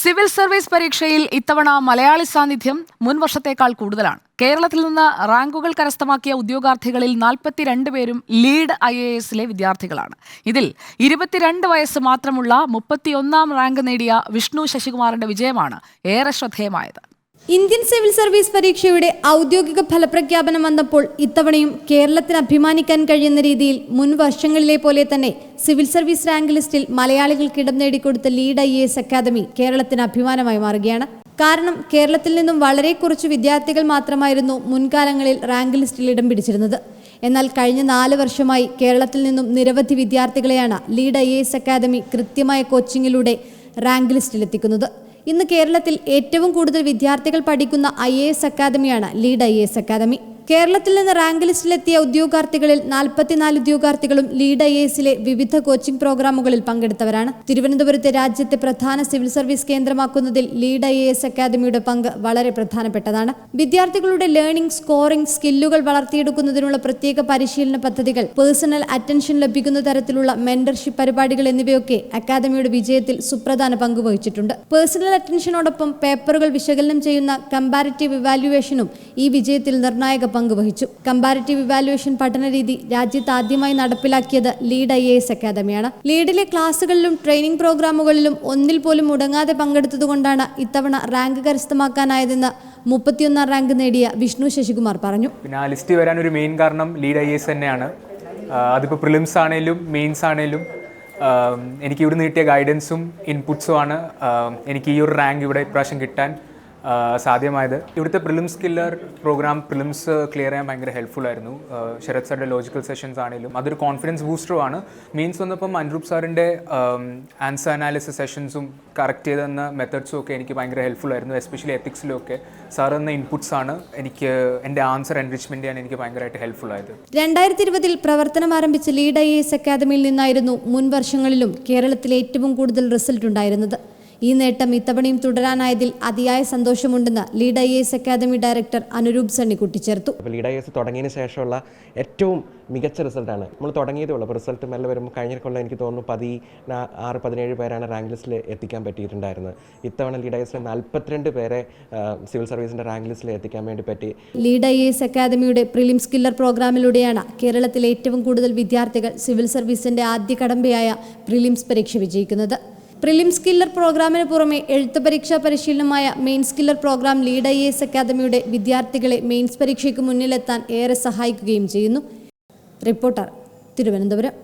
Civil service പരീക്ഷയിൽ ഇത്തവണ മലയാളി സാന്നിധ്യം മുൻ വർഷത്തേക്കാൾ കൂടുതലാണ്. കേരളത്തിൽ നിന്ന് റാങ്കുകൾ കരസ്ഥമാക്കിയ ഉദ്യോഗാർത്ഥികളിൽ നാൽപ്പത്തിരണ്ട് പേരും ലീഡ് ഐ എ എസിലെ വിദ്യാർത്ഥികളാണ്. ഇതിൽ ഇരുപത്തിരണ്ട് വയസ്സ് മാത്രമുള്ള മുപ്പത്തിയൊന്നാം റാങ്ക് നേടിയ വിഷ്ണു ശശികുമാറിന്റെ വിജയമാണ് ഏറെ ശ്രദ്ധേയമായത്. ഇന്ത്യൻ സിവിൽ സർവീസ് പരീക്ഷയുടെ ഔദ്യോഗിക ഫലപ്രഖ്യാപനം വന്നപ്പോൾ ഇത്തവണയും കേരളത്തിന് അഭിമാനിക്കാൻ കഴിയുന്ന രീതിയിൽ മുൻ വർഷങ്ങളിലെ പോലെ തന്നെ സിവിൽ സർവീസ് റാങ്ക് ലിസ്റ്റിൽ മലയാളികൾക്ക് ഇടം നേടിക്കൊടുത്ത ലീഡ് ഐ എസ് അക്കാദമി കേരളത്തിന് അഭിമാനമായി മാറുകയാണ്. കാരണം കേരളത്തിൽ നിന്നും വളരെ കുറച്ച് വിദ്യാർത്ഥികൾ മാത്രമായിരുന്നു മുൻകാലങ്ങളിൽ റാങ്ക് ലിസ്റ്റിൽ ഇടം പിടിച്ചിരുന്നത്. എന്നാൽ കഴിഞ്ഞ നാല് വർഷമായി കേരളത്തിൽ നിന്നും നിരവധി വിദ്യാർത്ഥികളെയാണ് ലീഡ് ഐ എസ് അക്കാദമി കൃത്യമായ കോച്ചിങ്ങിലൂടെ റാങ്ക് ലിസ്റ്റിലെത്തിക്കുന്നത്. ഇന്ന് കേരളത്തിൽ ഏറ്റവും കൂടുതൽ വിദ്യാർത്ഥികൾ പഠിക്കുന്ന ഐ അക്കാദമിയാണ് ലീഡ് ഐ അക്കാദമി. കേരളത്തിൽ നിന്ന് റാങ്ക് ലിസ്റ്റിലെത്തിയ ഉദ്യോഗാർത്ഥികളിൽ നാൽപ്പത്തിനാല് ഉദ്യോഗാർത്ഥികളും ലീഡ് ഐ എസിലെ വിവിധ കോച്ചിംഗ് പ്രോഗ്രാമുകളിൽ പങ്കെടുത്തവരാണ്. തിരുവനന്തപുരത്തെ രാജ്യത്തെ പ്രധാന സിവിൽ സർവീസ് കേന്ദ്രമാക്കുന്നതിൽ ലീഡ് ഐ എസ് അക്കാദമിയുടെ പങ്ക് വളരെ പ്രധാനപ്പെട്ടതാണ്. വിദ്യാർത്ഥികളുടെ ലേണിംഗ് സ്കോറിംഗ് സ്കില്ലുകൾ വളർത്തിയെടുക്കുന്നതിനുള്ള പ്രത്യേക പരിശീലന പദ്ധതികൾ പേഴ്സണൽ അറ്റൻഷൻ ലഭിക്കുന്ന തരത്തിലുള്ള മെന്റർഷിപ്പ് പരിപാടികൾ എന്നിവയൊക്കെ അക്കാദമിയുടെ വിജയത്തിൽ സുപ്രധാന പങ്ക് വഹിച്ചിട്ടുണ്ട്. പേഴ്സണൽ അറ്റൻഷനോടൊപ്പം പേപ്പറുകൾ വിശകലനം ചെയ്യുന്ന കമ്പാരിറ്റീവ് ഇവാലുവേഷനും ഈ വിജയത്തിൽ നിർണായക പങ്ക് വഹിച്ചു കമ്പാരിറ്റീവ് ഇവാലുവേഷൻ പഠനരീതി രാജ്യത്ത് ആദ്യമായി നടപ്പിലാക്കിയത് ലീഡ് ഐ എസ് അക്കാദമിയാണ് ലീഡിലെ ക്ലാസുകളിലും ട്രെയിനിംഗ് പ്രോഗ്രാമുകളിലും ഒന്നിൽ പോലും മുടങ്ങാതെ പങ്കെടുത്തതുകൊണ്ടാണ് ഇത്തവണ റാങ്ക് കരസ്ഥമാക്കാനായതെന്ന് മുപ്പത്തിയൊന്നാം റാങ്ക് നേടിയ വിഷ്ണു ശശികുമാർ പറഞ്ഞു. പിന്നെ ആ ലിസ്റ്റ് വരാൻ ഒരു മെയിൻ കാരണം ലീഡ് ഐ എസ് തന്നെയാണ്. അതിപ്പോൾ പ്രിലിംസ് ആണേലും മെയിൻസ് ആണേലും എനിക്ക് ഇവിടെ കിട്ടിയ ഗൈഡൻസും ഇൻപുട്സും ആണ്. എനിക്ക് ഈ ഒരു റാങ്ക് ഇവിടെ ഇപ്രാവശ്യം കിട്ടാൻ സാധ്യമായത്. ഇവിടുത്തെ prelims killer programme prelims clear ചെയ്യാൻ ഭയങ്കര ഹെൽപ്ഫുൾ ആയിരുന്നു. ശരത് സാറിന്റെ ലോജിക്കൽ സെഷൻസ് ആണെങ്കിലും. അതൊരു കോൺഫിഡൻസ് ബൂസ്റ്ററും ആണ്. മീൻസ് വന്നപ്പം അൻരൂപ് സാറിന്റെ ആൻസർ അനാലിസിസ് സെഷൻസും കറക്റ്റ് ചെയ്ത് തന്ന മെത്തേഡ്സും ഒക്കെ എനിക്ക് ഭയങ്കര ഹെൽപ്ഫുൾ ആയിരുന്നു. എസ്പെഷ്യലി എത്തിക്സിലും ഒക്കെ. സാർ തന്ന ഇൻപുട്സ് ആണ് എനിക്ക് എന്റെ ആൻസർ എൻറിച്ച്മെന്റ് ചെയ്യാൻ എനിക്ക് ഭയങ്കരമായിട്ട് ഹെൽപ്ഫുൾ ആയത്. രണ്ടായിരത്തി ഇരുപതിൽ പ്രവർത്തനം ആരംഭിച്ച ലീഡ് ഐ എസ് അക്കാദമിയിൽ നിന്നായിരുന്നു മുൻ വർഷങ്ങളിലും കേരളത്തിൽ ഏറ്റവും കൂടുതൽ റിസൾട്ട് ഉണ്ടായിരുന്നത്. ഈ നേട്ടം ഇത്തവണയും തുടരാനായതിൽ അതിയായ സന്തോഷമുണ്ടെന്ന് lead I S academy director Anuroop Sunny കൂട്ടിച്ചേർത്തു ലീഡ് ഐ എസ് തുടങ്ങിയതിന് ശേഷമുള്ള ഏറ്റവും മികച്ച റിസൾട്ടാണ്. നമ്മൾ തുടങ്ങിയതേ ഉള്ളൂ. അപ്പോൾ റിസൾട്ട് മെല്ലെ വരുമ്പോൾ കഴിഞ്ഞ കൊല്ലം എനിക്ക് തോന്നുന്നു പതി ആറ് പതിനേഴ് പേരാണ് റാങ്ക് ലിസ്റ്റിൽ എത്തിക്കാൻ പറ്റിയിട്ടുണ്ടായിരുന്നത്. ഇത്തവണ ലീഡ് ഐ എസിലെ നാൽപ്പത്തിരണ്ട് പേരെ സിവിൽ സർവീസിന്റെ റാങ്ക് ലിസ്റ്റിൽ എത്തിക്കാൻ വേണ്ടി പറ്റി. ലീഡ് ഐ എസ് അക്കാദമിയുടെ പ്രിലിംസ് കില്ലർ പ്രോഗ്രാമിലൂടെയാണ് കേരളത്തിലെ ഏറ്റവും കൂടുതൽ വിദ്യാർത്ഥികൾ സിവിൽ സർവീസിന്റെ ആദ്യ കടമ്പയായ പ്രിലിംസ് പരീക്ഷ വിജയിക്കുന്നത്. പ്രിലിംസ് സ്കില്ലർ പ്രോഗ്രാമിന് പുറമെ എഴുത്ത് പരീക്ഷാ പരിശീലനമായ mains skiller programme lead I S അക്കാദമിയുടെ വിദ്യാർത്ഥികളെ മെയിൻസ് പരീക്ഷയ്ക്ക് മുന്നിലെത്താൻ ഏറെ സഹായിക്കുകയും ചെയ്യുന്നു. റിപ്പോർട്ടർ തിരുവനന്തപുരം.